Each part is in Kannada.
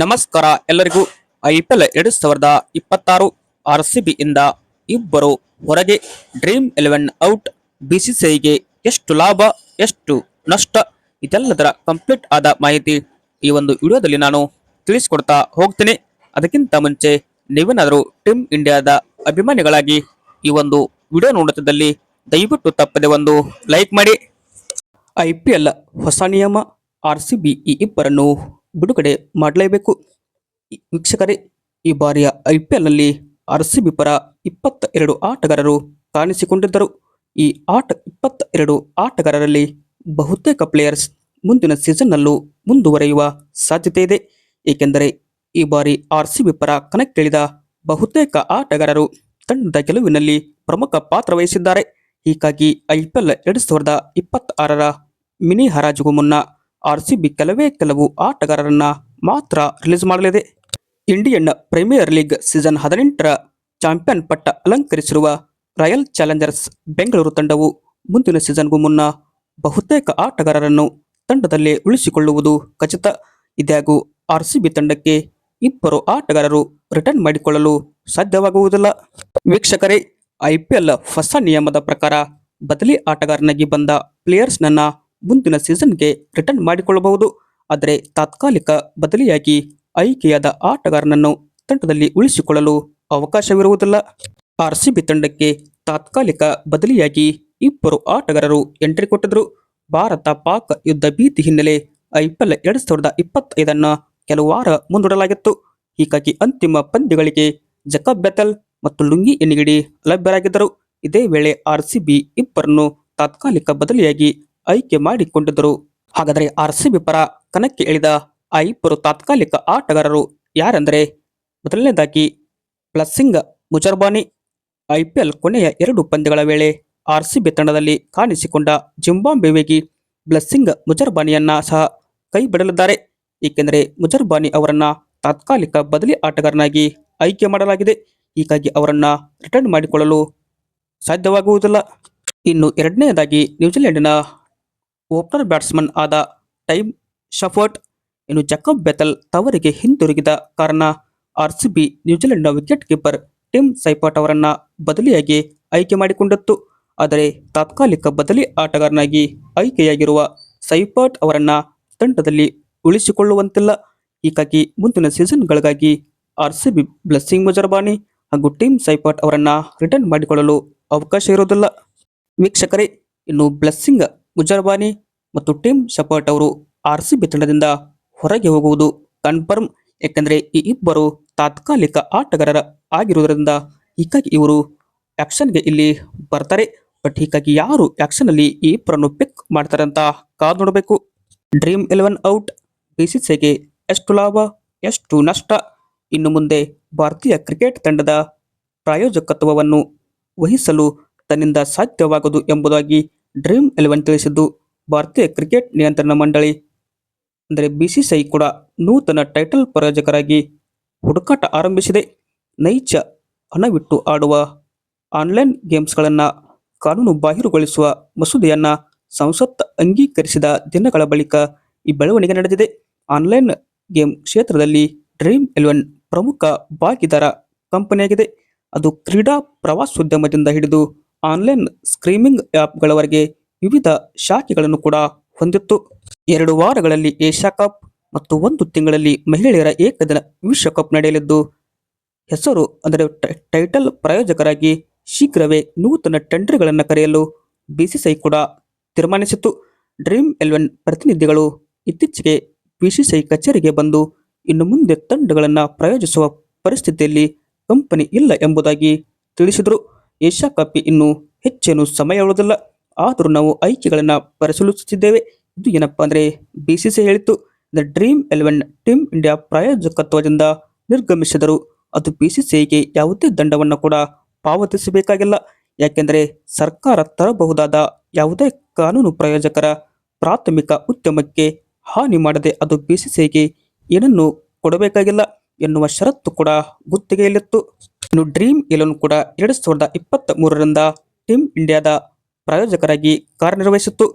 ನಮಸ್ಕಾರ ಎಲ್ಲರಿಗೂ. ಐ ಪಿ ಎಲ್ ಎರಡು ಸಾವಿರದ ಇಪ್ಪತ್ತಾರು ಆರ್ ಸಿ ಇಂದ ಇಬ್ಬರು ಹೊರಗೆ ಡ್ರೀಮ್ ಎಲೆವೆನ್ ಔಟ್ ಬಿಸಿಸಿಐಗೆ ಎಷ್ಟು ಲಾಭ, ಎಷ್ಟು ನಷ್ಟ, ಇದೆಲ್ಲದರ ಕಂಪ್ಲೀಟ್ ಆದ ಮಾಹಿತಿ ಈ ಒಂದು ವಿಡಿಯೋದಲ್ಲಿ ನಾನು ತಿಳಿಸಿಕೊಡ್ತಾ ಹೋಗ್ತೀನಿ. ಅದಕ್ಕಿಂತ ಮುಂಚೆ ನೀವೇನಾದರೂ ಟೀಮ್ ಇಂಡಿಯಾದ ಅಭಿಮಾನಿಗಳಾಗಿ ಈ ಒಂದು ವಿಡಿಯೋ ನೋಡುತ್ತಿದ್ದಲ್ಲಿ ದಯವಿಟ್ಟು ತಪ್ಪದೆ ಒಂದು ಲೈಕ್ ಮಾಡಿ. ಐ ಪಿ ಎಲ್ ಹೊಸ ನಿಯಮ, ಆರ್ ಸಿ ಬಿ ಈ ಇಬ್ಬರನ್ನು ಬಿಡುಗಡೆ ಮಾಡಲೇಬೇಕು. ವೀಕ್ಷಕರೇ, ಈ ಬಾರಿಯ ಐ ಪಿ ಎಲ್ನಲ್ಲಿ ಆರ್ ಸಿ ಬಿ ಪರ ಇಪ್ಪತ್ತ ಎರಡು ಆಟಗಾರರು ಕಾಣಿಸಿಕೊಂಡಿದ್ದರು. ಈ ಆಟ ಇಪ್ಪತ್ತ ಎರಡು ಆಟಗಾರರಲ್ಲಿ ಬಹುತೇಕ ಪ್ಲೇಯರ್ಸ್ ಮುಂದಿನ ಸೀಸನ್ನಲ್ಲೂ ಮುಂದುವರೆಯುವ ಸಾಧ್ಯತೆ ಇದೆ. ಏಕೆಂದರೆ, ಈ ಬಾರಿ ಆರ್ ಸಿ ಬಿ ಪರ ಕಣಕ್ಕಿಳಿದ ಬಹುತೇಕ ಆಟಗಾರರು ತಂಡದ ಗೆಲುವಿನಲ್ಲಿ ಪ್ರಮುಖ ಪಾತ್ರ ವಹಿಸಿದ್ದಾರೆ. ಹೀಗಾಗಿ ಐ ಪಿ ಎಲ್ ಎರಡು ಸಾವಿರದ ಇಪ್ಪತ್ತಾರರ ಮಿನಿ ಹರಾಜುಗೂ ಮುನ್ನ ಆರ್ ಸಿ ಬಿ ಕೆಲವೇ ಕೆಲವು ಆಟಗಾರರನ್ನ ಮಾತ್ರ ರಿಲೀಸ್ ಮಾಡಲಿದೆ. ಇಂಡಿಯನ್ ಪ್ರೀಮಿಯರ್ ಲೀಗ್ ಸೀಸನ್ ಹದಿನೆಂಟರ ಚಾಂಪಿಯನ್ ಪಟ್ಟ ಅಲಂಕರಿಸಿರುವ ರಾಯಲ್ ಚಾಲೆಂಜರ್ಸ್ ಬೆಂಗಳೂರು ತಂಡವು ಮುಂದಿನ ಸೀಸನ್ಗೂ ಮುನ್ನ ಬಹುತೇಕ ಆಟಗಾರರನ್ನು ತಂಡದಲ್ಲೇ ಉಳಿಸಿಕೊಳ್ಳುವುದು ಖಚಿತ. ಇದಾಗೂ ಆರ್ಸಿಬಿ ತಂಡಕ್ಕೆ ಇಬ್ಬರು ಆಟಗಾರರು ರಿಟರ್ನ್ ಮಾಡಿಕೊಳ್ಳಲು ಸಾಧ್ಯವಾಗುವುದಿಲ್ಲ. ವೀಕ್ಷಕರೇ ಐಪಿಎಲ್ ಹೊಸ ನಿಯಮದ ಪ್ರಕಾರ ಬದಲಿ ಆಟಗಾರನಾಗಿ ಬಂದ ಪ್ಲೇಯರ್ಸ್ನನ್ನ ಮುಂದಿನ ಸೀಸನ್ಗೆ ರಿಟರ್ನ್ ಮಾಡಿಕೊಳ್ಳಬಹುದು. ಆದರೆ ತಾತ್ಕಾಲಿಕ ಬದಲಿಯಾಗಿ ಆಯ್ಕೆಯಾದ ಆಟಗಾರನನ್ನು ತಂಡದಲ್ಲಿ ಉಳಿಸಿಕೊಳ್ಳಲು ಅವಕಾಶವಿರುವುದಿಲ್ಲ. ಆರ್ ಸಿ ಬಿ ತಂಡಕ್ಕೆ ತಾತ್ಕಾಲಿಕ ಬದಲಿಯಾಗಿ ಇಬ್ಬರು ಆಟಗಾರರು ಎಂಟ್ರಿ ಕೊಟ್ಟಿದ್ರು ಭಾರತ ಪಾಕ್ ಯುದ್ಧ ಭೀತಿ ಹಿನ್ನೆಲೆ ಐಪಿಎಲ್ ಎರಡು ಸಾವಿರದ ಇಪ್ಪತ್ತೈದನ್ನು ಕೆಲವು ವಾರ ಮುಂದೂಡಲಾಗಿತ್ತು. ಹೀಗಾಗಿ ಅಂತಿಮ ಪಂದ್ಯಗಳಿಗೆ ಜಕಬ್ ಬೆತಲ್ ಮತ್ತು ಲುಂಗಿ ಎನಿಗಿಡಿ ಲಭ್ಯರಾಗಿದ್ದರು. ಇದೇ ವೇಳೆ ಆರ್ ಸಿ ಬಿ ಇಬ್ಬರನ್ನು ತಾತ್ಕಾಲಿಕ ಬದಲಿಯಾಗಿ ಆಯ್ಕೆ ಮಾಡಿಕೊಂಡಿದ್ದರು. ಹಾಗಾದರೆ ಆರ್ ಸಿಬಿ ಪರ ಕಣಕ್ಕೆ ಇಳಿದ ಆ ಇಬ್ಬರು ತಾತ್ಕಾಲಿಕ ಆಟಗಾರರು ಯಾರೆಂದರೆ ಮೊದಲನೇದಾಗಿ ಪ್ಲಸ್ಸಿಂಗ್ ಮುಜರ್ಬಾನಿ ಐಪಿಎಲ್ ಕೊನೆಯ ಎರಡು ಪಂದ್ಯಗಳ ವೇಳೆ ಆರ್ ಸಿ ಬಿ ತಂಡದಲ್ಲಿ ಕಾಣಿಸಿಕೊಂಡ ಜಿಂಬಾಂಬೆ ವೇಗಿ ಬ್ಲಸ್ಸಿಂಗ್ ಮುಜರ್ಬಾನಿಯನ್ನ ಸಹ ಕೈ ಬಿಡಲಿದ್ದಾರೆ ಏಕೆಂದರೆ ಮುಜರ್ಬಾನಿ ಅವರನ್ನ ತಾತ್ಕಾಲಿಕ ಬದಲಿ ಆಟಗಾರನಾಗಿ ಆಯ್ಕೆ ಮಾಡಲಾಗಿದೆ. ಹೀಗಾಗಿ ಅವರನ್ನ ರಿಟರ್ನ್ ಮಾಡಿಕೊಳ್ಳಲು ಸಾಧ್ಯವಾಗುವುದಿಲ್ಲ. ಇನ್ನು ಎರಡನೆಯದಾಗಿ ನ್ಯೂಜಿಲೆಂಡಿನ ಓಪನರ್ ಬ್ಯಾಟ್ಸ್ಮನ್ ಆದ ಟೈಮ್ ಶಫರ್ಟ್ ಇನ್ನು ಜಕಬ್ ಬೆತಲ್ ತವರಿಗೆ ಹಿಂದಿರುಗಿದ ಕಾರಣ ಆರ್ಸಿಬಿ ನ್ಯೂಜಿಲೆಂಡ್ನ ವಿಕೆಟ್ ಕೀಪರ್ ಟಿಮ್ ಸೈಪಾಟ್ ಅವರನ್ನು ಬದಲಿಯಾಗಿ ಆಯ್ಕೆ ಮಾಡಿಕೊಂಡಿತ್ತು. ಆದರೆ ತಾತ್ಕಾಲಿಕ ಬದಲಿ ಆಟಗಾರನಾಗಿ ಆಯ್ಕೆಯಾಗಿರುವ ಸೈಪಾಟ್ ಅವರನ್ನು ತಂಡದಲ್ಲಿ ಉಳಿಸಿಕೊಳ್ಳುವಂತಿಲ್ಲ. ಹೀಗಾಗಿ ಮುಂದಿನ ಸೀಸನ್ಗಳಿಗಾಗಿ R C B Blessing Muzarabani ಹಾಗೂ ಟಿಮ್ ಸೈಪಾಟ್ ಅವರನ್ನು ರಿಟರ್ನ್ ಮಾಡಿಕೊಳ್ಳಲು ಅವಕಾಶ ಇರುವುದಿಲ್ಲ. ವೀಕ್ಷಕರೇ, ಇನ್ನು ಬ್ಲೆಸ್ಸಿಂಗ್ ಮುಜರ್ಬಾನಿ ಮತ್ತು ಟಿಮ್ ಶಪರ್ಟ್ ಅವರು ಆರ್ ಸಿ ಬಿ ತಂಡದಿಂದ ಹೊರಗೆ ಹೋಗುವುದು ಕನ್ಫರ್ಮ್. ಏಕೆಂದರೆ ಈ ಇಬ್ಬರು ತಾತ್ಕಾಲಿಕ ಆಟಗಾರರ ಆಗಿರುವುದರಿಂದ ಹೀಗಾಗಿ ಇವರು ಆ್ಯಕ್ಷನ್ಗೆ ಇಲ್ಲಿ ಬರ್ತಾರೆ. ಬಟ್ ಹೀಗಾಗಿ ಯಾರು ಆಕ್ಷನ್ ಅಲ್ಲಿ ಈ ಇಬ್ಬರನ್ನು ಪಿಕ್ ಮಾಡ್ತಾರೆ ಅಂತ ಕಾದು ನೋಡಬೇಕು. Dream Eleven out. ಬಿಸಿಸಿಗೆ ಎಷ್ಟು ಲಾಭ, ಎಷ್ಟು ನಷ್ಟ? ಇನ್ನು ಮುಂದೆ ಭಾರತೀಯ ಕ್ರಿಕೆಟ್ ತಂಡದ ಪ್ರಾಯೋಜಕತ್ವವನ್ನು ವಹಿಸಲು ತನ್ನಿಂದ ಸಾಧ್ಯವಾಗದು ಎಂಬುದಾಗಿ ಡ್ರೀಮ್ ಎಲೆವೆನ್ ತಿಳಿಸಿದ್ದು, ಭಾರತೀಯ ಕ್ರಿಕೆಟ್ ನಿಯಂತ್ರಣ ಮಂಡಳಿ. ಅಂದರೆ ಬಿಸಿಸಿಐ ಕೂಡ ನೂತನ ಟೈಟಲ್ ಪ್ರಾಯೋಜಕರಾಗಿ ಹುಡುಕಾಟ ಆರಂಭಿಸಿದೆ. ನೈಜ ಹಣವಿಟ್ಟು ಆಡುವ ಆನ್ಲೈನ್ ಗೇಮ್ಸ್ಗಳನ್ನು ಕಾನೂನು ಬಾಹಿರುಗೊಳಿಸುವ ಮಸೂದೆಯನ್ನು ಸಂಸತ್ ಅಂಗೀಕರಿಸಿದ ದಿನಗಳ ಬಳಿಕ ಈ ಬೆಳವಣಿಗೆ ನಡೆದಿದೆ. ಆನ್ಲೈನ್ ಗೇಮ್ ಕ್ಷೇತ್ರದಲ್ಲಿ ಡ್ರೀಮ್ ಎಲೆವೆನ್ ಪ್ರಮುಖ ಭಾಗಿದಾರ ಕಂಪನಿಯಾಗಿದೆ ಅದು ಕ್ರೀಡಾ ಪ್ರವಾಸೋದ್ಯಮದಿಂದ ಹಿಡಿದು ಆನ್ಲೈನ್ ಸ್ಕ್ರೀಮಿಂಗ್ ಆ್ಯಪ್ಗಳವರೆಗೆ ವಿವಿಧ ಶಾಖೆಗಳನ್ನು ಕೂಡ ಹೊಂದಿತ್ತು. ಎರಡು ವಾರಗಳಲ್ಲಿ ಏಷ್ಯಾ ಕಪ್ ಮತ್ತು ಒಂದು ತಿಂಗಳಲ್ಲಿ ಮಹಿಳೆಯರ ಏಕದಿನ ವಿಶ್ವಕಪ್ ನಡೆಯಲಿದ್ದು, ಹೆಸರು ಅಂದರೆ ಟೈಟಲ್ ಪ್ರಾಯೋಜಕರಾಗಿ ಶೀಘ್ರವೇ ನೂತನ ಟೆಂಡರ್ಗಳನ್ನು ಕರೆಯಲು ಬಿಸಿಸಿಐ ಕೂಡ ತೀರ್ಮಾನಿಸಿತ್ತು. ಡ್ರೀಮ್ ಎಲೆವೆನ್ ಪ್ರತಿನಿಧಿಗಳು ಇತ್ತೀಚೆಗೆ ಬಿಸಿಸಿಐ ಕಚೇರಿಗೆ ಬಂದು ಇನ್ನು ಮುಂದೆ ತಂಡಗಳನ್ನು ಪ್ರಾಯೋಜಿಸುವ ಪರಿಸ್ಥಿತಿಯಲ್ಲಿ ಕಂಪನಿ ಇಲ್ಲ ಎಂಬುದಾಗಿ ತಿಳಿಸಿದರು. ಏಷ್ಯಾ ಕಪ್ ಇನ್ನು ಹೆಚ್ಚೇನು ಸಮಯ ಉಳಿದಿಲ್ಲ ಆದರೂ ನಾವು ಆಯ್ಕೆಗಳನ್ನು ಪರಿಶೀಲಿಸುತ್ತಿದ್ದೇವೆ. ಇದು ಏನಪ್ಪ ಅಂದರೆ ಬಿ ಸಿ ಸಿ ಹೇಳಿತ್ತು. The Dream Eleven Team India ಪ್ರಾಯೋಜಕತ್ವದಿಂದ ನಿರ್ಗಮಿಸಿದರು. ಅದು ಬಿ ಸಿ ಸಿಗೆ ಯಾವುದೇ ದಂಡವನ್ನು ಕೂಡ ಪಾವತಿಸಬೇಕಾಗಿಲ್ಲ. ಯಾಕೆಂದರೆ ಸರ್ಕಾರ ತರಬಹುದಾದ ಯಾವುದೇ ಕಾನೂನು ಪ್ರಾಯೋಜಕರ ಪ್ರಾಥಮಿಕ ಉದ್ಯಮಕ್ಕೆ ಹಾನಿ ಮಾಡದೆ ಅದು ಬಿ ಸಿ ಸಿಗೆ ಏನನ್ನು ಕೊಡಬೇಕಾಗಿಲ್ಲ ಎನ್ನುವ ಷರತ್ತು ಕೂಡ ಗುತ್ತಿಗೆಯಲ್ಲಿತ್ತು. ಇನ್ನು ಡ್ರೀಮ್ ಎಲೆವನ್ ಕೂಡ ಎರಡು ಸಾವಿರದ ಇಪ್ಪತ್ತ್ ಮೂರರಿಂದ ಟೀಮ್ ಇಂಡಿಯಾದ ಪ್ರಾಯೋಜಕರಾಗಿ ಕಾರ್ಯನಿರ್ವಹಿಸಿತ್ತು.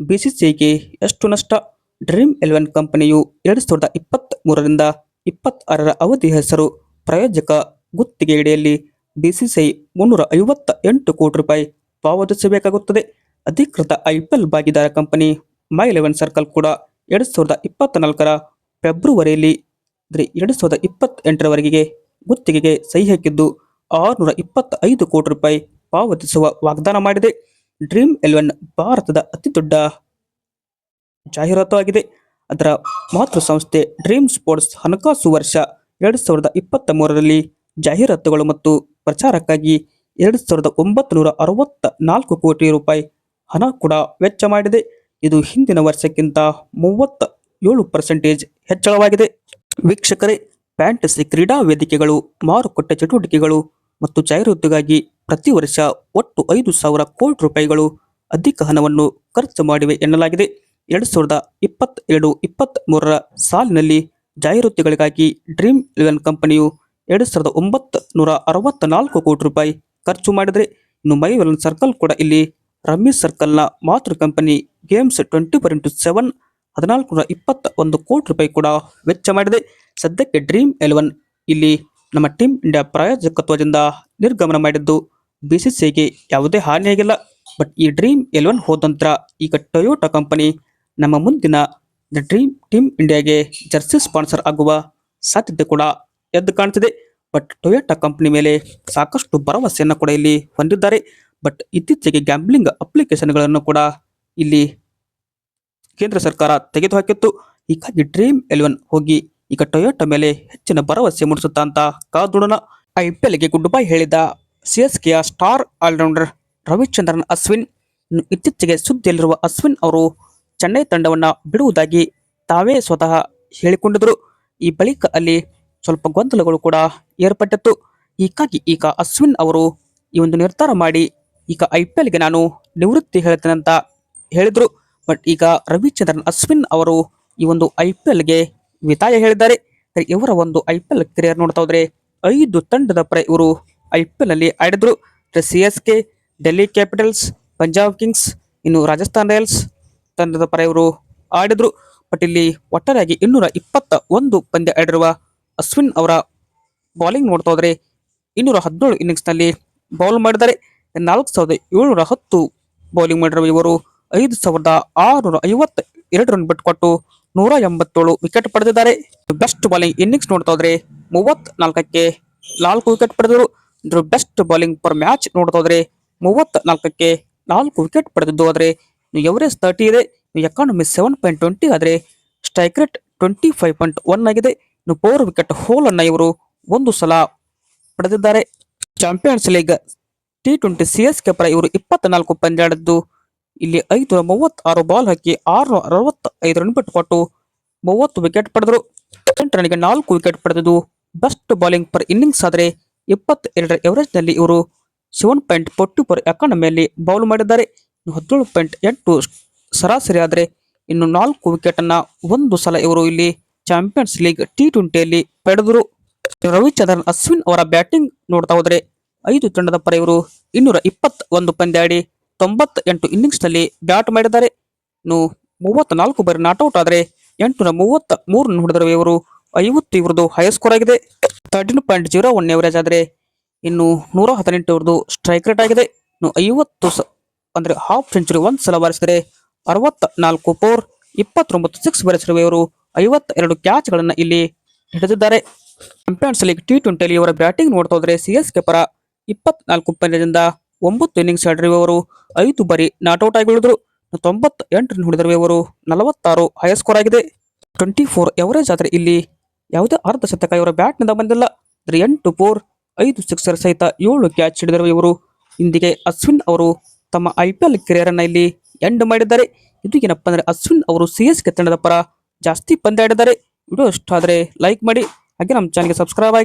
ಬಿಸಿಸಿಐಗೆ ಎಷ್ಟು ನಷ್ಟ? ಡ್ರೀಮ್ ಎಲೆವೆನ್ ಕಂಪನಿಯು ಎರಡು ಸಾವಿರದ ಇಪ್ಪತ್ತ್ ಮೂರರಿಂದ ಇಪ್ಪತ್ತಾರರ ಅವಧಿ ಹೆಸರು ಪ್ರಾಯೋಜಕ ಗುತ್ತಿಗೆ ಅಡಿಯಲ್ಲಿ ಬಿಸಿಸಿಐ ಮುನ್ನೂರ ಐವತ್ತ ಎಂಟು ಕೋಟಿ ರೂಪಾಯಿ ಪಾವತಿಸಬೇಕಾಗುತ್ತದೆ. ಅಧಿಕೃತ ಐಪಿಎಲ್ ಭಾಗಿದಾರ ಕಂಪನಿ ಮೈ ಲೆವೆನ್ ಸರ್ಕಲ್ ಕೂಡ ಎರಡು ಸಾವಿರದ ಇಪ್ಪತ್ತ ನಾಲ್ಕರ ಫೆಬ್ರವರಿಯಲ್ಲಿ, ಅಂದರೆ ಎರಡು ಸಾವಿರದ ಇಪ್ಪತ್ತೆಂಟರವರೆಗೆ ಗುತ್ತಿಗೆಗೆ ಸಹಿ ಹಾಕಿದ್ದು ಆರುನೂರ ಇಪ್ಪತ್ತ ಐದು ಕೋಟಿ ರೂಪಾಯಿ ಪಾವತಿಸುವ ವಾಗ್ದಾನ ಮಾಡಿದೆ. ಡ್ರೀಮ್ ಎಲೆವೆನ್ ಭಾರತದ ಅತಿದೊಡ್ಡ ಜಾಹೀರಾತು ಆಗಿದೆ ಅದರ ಮಾತೃ ಸಂಸ್ಥೆ ಡ್ರೀಮ್ ಸ್ಪೋರ್ಟ್ಸ್ ಹಣಕಾಸು ವರ್ಷ ಎರಡು ಸಾವಿರದ ಇಪ್ಪತ್ತ ಮೂರರಲ್ಲಿ ಜಾಹೀರಾತುಗಳು ಮತ್ತು ಪ್ರಚಾರಕ್ಕಾಗಿ ಎರಡು ಸಾವಿರದ ಒಂಬತ್ತು ನೂರ ಅರವತ್ತ ನಾಲ್ಕು ಕೋಟಿ ರೂಪಾಯಿ ಹಣ ಕೂಡ ವೆಚ್ಚ ಮಾಡಿದೆ. ಇದು ಹಿಂದಿನ ವರ್ಷಕ್ಕಿಂತ ಮೂವತ್ತ ಏಳು ಪರ್ಸೆಂಟೇಜ್ ಹೆಚ್ಚಳವಾಗಿದೆ. ವೀಕ್ಷಕರೇ ಫ್ಯಾಂಟಸಿ ಕ್ರೀಡಾ ವೇದಿಕೆಗಳು, ಮಾರುಕಟ್ಟೆ ಚಟುವಟಿಕೆಗಳು ಮತ್ತು ಜಾಹೀರಾತುಗಾಗಿ ಪ್ರತಿ ವರ್ಷ ಒಟ್ಟು ಐದು ಸಾವಿರ ಕೋಟಿ ರೂಪಾಯಿಗಳು ಅಧಿಕ ಹಣವನ್ನು ಖರ್ಚು ಮಾಡಿವೆ ಎನ್ನಲಾಗಿದೆ. ಎರಡು ಸಾವಿರದ ಇಪ್ಪತ್ತೆರಡು ಇಪ್ಪತ್ತ್ ಮೂರರ ಸಾಲಿನಲ್ಲಿ ಜಾಹೀರಾತುಗಳಿಗಾಗಿ ಡ್ರೀಮ್ ಇಲೆವೆನ್ ಕಂಪನಿಯು ಎರಡು ಸಾವಿರದ ಒಂಬತ್ತು ನೂರ ಅರವತ್ತ ನಾಲ್ಕು ಕೋಟಿ ರೂಪಾಯಿ ಖರ್ಚು ಮಾಡಿದರೆ, ಇನ್ನು ಮೈ ವೆಲನ್ ಸರ್ಕಲ್ ಕೂಡ ಇಲ್ಲಿ ರಮ್ಮಿ ಸರ್ಕಲ್ನ ಮಾತೃ company Games Twenty Four into Seven ಹದಿನಾಲ್ಕು ನೂರ ಇಪ್ಪತ್ತ ಒಂದು ಕೋಟಿ ರೂಪಾಯಿ ಕೂಡ ವೆಚ್ಚ ಮಾಡಿದೆ. ಸದ್ಯಕ್ಕೆ ಡ್ರೀಮ್ ಎಲೆವೆನ್ ಇಲ್ಲಿ ನಮ್ಮ ಟೀಮ್ ಇಂಡಿಯಾ ಪ್ರಾಯೋಜಕತ್ವದಿಂದ ನಿರ್ಗಮನ ಮಾಡಿದ್ದು. ಬಿಸಿಸಿಐಗೆ ಯಾವುದೇ ಹಾನಿಯಾಗಿಲ್ಲ ಬಟ್ ಈ ಡ್ರೀಮ್ ಎಲೆವೆನ್ ಹೋದ ನಂತರ ಈಗ ಟೊಯೋಟಾ ಕಂಪನಿ ನಮ್ಮ ಮುಂದಿನ ದ ಡ್ರೀಮ್ ಟೀಮ್ ಇಂಡಿಯಾಗೆ ಜರ್ಸಿ ಸ್ಪಾನ್ಸರ್ ಆಗುವ ಸಾಧ್ಯತೆ ಕೂಡ ಎದ್ದು ಕಾಣ್ತಿದೆ. ಬಟ್ ಟೊಯೋಟಾ ಕಂಪನಿ ಮೇಲೆ ಸಾಕಷ್ಟು ಭರವಸೆಯನ್ನು ಕೂಡ ಇಲ್ಲಿ ಹೊಂದಿದ್ದಾರೆ. ಬಟ್ ಇತ್ತೀಚೆಗೆ ಗ್ಯಾಂಬ್ಲಿಂಗ್ ಅಪ್ಲಿಕೇಶನ್ಗಳನ್ನು ಕೂಡ ಇಲ್ಲಿ ಕೇಂದ್ರ ಸರ್ಕಾರ ತೆಗೆದುಹಾಕಿತ್ತು. ಹೀಗಾಗಿ ಡ್ರೀಮ್ ಎಲೆವೆನ್ ಹೋಗಿ ಈಗ ಟೊಯೋಟಾ ಮೇಲೆ ಹೆಚ್ಚಿನ ಭರವಸೆ ಮೂಡಿಸುತ್ತಾ ಅಂತ ಕಾದೋಡೋಣ. ಐಪಿಎಲ್ಗೆ ಗುಡ್ ಬೈ ಹೇಳಿದ ಸಿಎಸ್ಕೆಯ star all rounder Ravichandran Ashwin. ಇತ್ತೀಚೆಗೆ ಸುದ್ದಿಯಲ್ಲಿರುವ ಅಶ್ವಿನ್ ಅವರು ಚೆನ್ನೈ ತಂಡವನ್ನು ಬಿಡುವುದಾಗಿ ತಾವೇ ಸ್ವತಃ ಹೇಳಿಕೊಂಡಿದ್ದರು. ಈ ಬಳಿಕ ಅಲ್ಲಿ ಸ್ವಲ್ಪ ಗೊಂದಲಗಳು ಕೂಡ ಏರ್ಪಟ್ಟಿತ್ತು. ಹೀಗಾಗಿ ಈಗ ಅಶ್ವಿನ್ ಅವರು ಈ ಒಂದು ನಿರ್ಧಾರ ಮಾಡಿ ಈಗ ಐ ಪಿ ಎಲ್ಗೆ ನಾನು ನಿವೃತ್ತಿ ಹೇಳ್ತೇನೆ ಅಂತ ಹೇಳಿದ್ರು. ಬಟ್ ಈಗ ರವಿಚಂದ್ರನ್ ಅಶ್ವಿನ್ ಅವರು ಈ ಒಂದು ಐ ಪಿ ಎಲ್ಗೆ ವಿದಾಯ ಹೇಳಿದ್ದಾರೆ. ಇವರ ಒಂದು ಐ ಪಿ ಎಲ್ ಕೆರಿಯರ್ ನೋಡ್ತಾ ಹೋದ್ರೆ ಐದು ತಂಡದ ಪರ ಇವರು ಐ ಪಿ ಎಲ್ ಅಲ್ಲಿ ಆಡಿದ್ರು. C S K Delhi Capitals Punjab Kings ಇನ್ನು ರಾಜಸ್ಥಾನ್ ರಾಯಲ್ಸ್ ತಂಡದ ಪರ ಇವರು ಆಡಿದ್ರು. ಬಟ್ ಇಲ್ಲಿ ಒಟ್ಟಾರೆಯಾಗಿ ಇನ್ನೂರ ಇಪ್ಪತ್ತ ಒಂದು ಪಂದ್ಯ ಆಡಿರುವ ಅಶ್ವಿನ್ ಅವರ ಬೌಲಿಂಗ್ ನೋಡ್ತಾ ಹೋದ್ರೆ ಇನ್ನೂರ ಹದಿನೇಳು ಇನ್ನಿಂಗ್ಸ್ನಲ್ಲಿ ಬೌಲ್ ಮಾಡಿದ್ದಾರೆ. ನಾಲ್ಕು ಸಾವಿರದ ಏಳ್ನೂರ ಹತ್ತು ಬೌಲಿಂಗ್ ಮಾಡಿರುವ ಇವರು ಐದು ಸಾವಿರದ ಆರುನೂರ ಐವತ್ತ ಎರಡು ರನ್ ಬಿಟ್ಟುಕೊಟ್ಟು ನೂರ ಎಂಬತ್ತೇಳು ವಿಕೆಟ್ ಪಡೆದಿದ್ದಾರೆ ಬೆಸ್ಟ್ ಬೌಲಿಂಗ್ ಇನ್ನಿಂಗ್ಸ್ ನೋಡ್ತಾ ಹೋದ್ರೆ ಮೂವತ್ ನಾಲ್ಕಕ್ಕೆ ನಾಲ್ಕು ವಿಕೆಟ್ ಪಡೆದರು. ಬೆಸ್ಟ್ ಬೌಲಿಂಗ್ ಪರ್ ಮ್ಯಾಚ್ ನೋಡ್ತಾ ಹೋದ್ರೆ ಮೂವತ್ ನಾಲ್ಕಕ್ಕೆ ನಾಲ್ಕು ವಿಕೆಟ್ ಪಡೆದಿದ್ದು ಆದರೆ ಎವರೇಜ್ ತರ್ಟಿ ಇದೆ. ಎಕಾನಮಿ ಸೆವೆನ್ ಪಾಯಿಂಟ್ ಟ್ವೆಂಟಿ ಆದರೆ strike rate twenty five point one ಆಗಿದೆ. ಇನ್ನು ಪೋರ್ ವಿಕೆಟ್ ಹೋಲ್ ಅನ್ನ ಇವರು ಒಂದು ಸಲ ಪಡೆದಿದ್ದಾರೆ. Champions League T twenty C S K ಪರ ಇವರು ಇಪ್ಪತ್ನಾಲ್ಕು ಪಂದ್ಯ ಆಡಿದ್ದು ಇಲ್ಲಿ ಐದು ಮೂವತ್ತಾರು ಬಾಲ್ ಹಾಕಿ ಆರು ಅರವತ್ತ ಐದು ರನ್ ಬಿಟ್ಟುಕೊಟ್ಟು ಮೂವತ್ತು ವಿಕೆಟ್ ಪಡೆದರು. ಎಂಟು ರನ್ಗೆ ನಾಲ್ಕು ವಿಕೆಟ್ ಪಡೆದಿದ್ದು. ಬೆಸ್ಟ್ ಬೌಲಿಂಗ್ ಪರ್ ಇನ್ನಿಂಗ್ಸ್ ಆದರೆ ಇಪ್ಪತ್ತೆರಡರ ಎವರೇಜ್ನಲ್ಲಿ ಇವರು ಸೆವೆನ್ ಪಾಯಿಂಟ್ ಫೋರ್ಟಿ ಫೋರ್ ಎಕಾನಮಿಯಲ್ಲಿ ಬೌಲ್ ಮಾಡಿದ್ದಾರೆ. ಹದಿನೇಳು ಪಾಯಿಂಟ್ ಎಂಟು ಸರಾಸರಿ ಆದರೆ ಇನ್ನು ನಾಲ್ಕು ವಿಕೆಟನ್ನು ಒಂದು ಸಲ ಇವರು ಇಲ್ಲಿ ಚಾಂಪಿಯನ್ಸ್ ಲೀಗ್ ಟಿ ಟ್ವೆಂಟಿಯಲ್ಲಿ ಪಡೆದರು. ರವಿಚಂದ್ರನ್ ಅಶ್ವಿನ್ ಅವರ ಬ್ಯಾಟಿಂಗ್ ನೋಡ್ತಾ ಹೋದರೆ ಐದು ತಂಡದ ಪರ ಇವರು ಇನ್ನೂರ ಇಪ್ಪತ್ತೊಂದು ಪಂದ್ಯ ಆಡಿ ತೊಂಬತ್ತ ಎಂಟು ಇನ್ನಿಂಗ್ಸ್ನಲ್ಲಿ ಬ್ಯಾಟ್ ಮಾಡಿದ್ದಾರೆ. ಇನ್ನು ಮೂವತ್ತ ನಾಲ್ಕು ಬಾರಿ ನಾಟ್ಔಟ್ ಆದರೆ ಎಂಟುನೂರ ಮೂವತ್ತ ಮೂರನ್ನು ರನ್ ಹೊಡೆದರು ಇವರು ಐವತ್ತು ಇವರದು ಹೈ ಸ್ಕೋರ್ ಆಗಿದೆ. Thirteen point zero one average ಆದರೆ ಇನ್ನು ನೂರ ಹದಿನೆಂಟು ಇವ್ರದ್ದು ಸ್ಟ್ರೈಕ್ ರೇಟ್ ಆಗಿದೆ. ಇನ್ನು ಐವತ್ತು ಸ ಅಂದರೆ ಹಾಫ್ ಸೆಂಚುರಿ ಒಂದು ಸಲ ಬಾರಿಸಿದರೆ ಅರವತ್ತ ನಾಲ್ಕು ಫೋರ್ ಇಪ್ಪತ್ತೊಂಬತ್ತು ಸಿಕ್ಸ್ ಬಾರಿಸಿರುವ ಇವರು ಐವತ್ತೆರಡು ಕ್ಯಾಚ್ಗಳನ್ನು ಇಲ್ಲಿ ಹಿಡಿದಿದ್ದಾರೆ. ಚಾಂಪಿಯನ್ಸ್ ಲೀಗ್ ಟಿ ಟ್ವೆಂಟಿಯಲ್ಲಿ ಇವರ ಬ್ಯಾಟಿಂಗ್ ನೋಡ್ತಾ ಹೋದರೆ ಸಿ ಎಸ್ ಕೆ ಪರ ಇಪ್ಪತ್ನಾಲ್ಕು ಪಂದ್ಯದಿಂದ ಒಂಬತ್ತು ಇನ್ನಿಂಗ್ಸ್ ಆಡಿರುವವರು, ಐದು ಬಾರಿ ನಾಟ್ಔಟ್ ಆಗಿ ಉಳಿದರು ತೊಂಬತ್ತ ಎಂಟು ರನ್ ಹೊಡೆದಿರುವ ಇವರು ನಲವತ್ತಾರು ಹೈ ಸ್ಕೋರ್ ಆಗಿದೆ. ಟ್ವೆಂಟಿ ಫೋರ್ ಎವರೇಜ್ ಆದರೆ ಇಲ್ಲಿ ಯಾವುದೇ ಅರ್ಧ ಶತಕ ಇವರ ಬ್ಯಾಟ್ನಿಂದ ಬಂದಿಲ್ಲ. ಎಂಟು ಫೋರ್ ಐದು ಸಿಕ್ಸರ್ ಸಹಿತ ಏಳು ಕ್ಯಾಚ್ ಹಿಡಿದಿರುವ ಇವರು ಇಂದಿಗೆ ಅಶ್ವಿನ್ ಅವರು ತಮ್ಮ ಐ ಪಿ ಎಲ್ ಕೆರಿಯರ್ ಅನ್ನ ಇಲ್ಲಿ ಎಂಡ್ ಮಾಡಿದ್ದಾರೆ. ಇದು ಏನಪ್ಪ ಅಂದರೆ ಅಶ್ವಿನ್ ಅವರು ಸಿ ಎಸ್ ಕೆ ತಂಡದ ಪರ ಜಾಸ್ತಿ ಪಂದ್ಯ ಆಡಿದ್ದಾರೆ. ವಿಡಿಯೋ ಇಷ್ಟ ಆದರೆ ಲೈಕ್ ಮಾಡಿ. ಹಾಗೆ ನಮ್ಮ ಚಾನಲ್ಗೆ ಸಬ್ಸ್ಕ್ರೈಬ್ ಆಗಿ.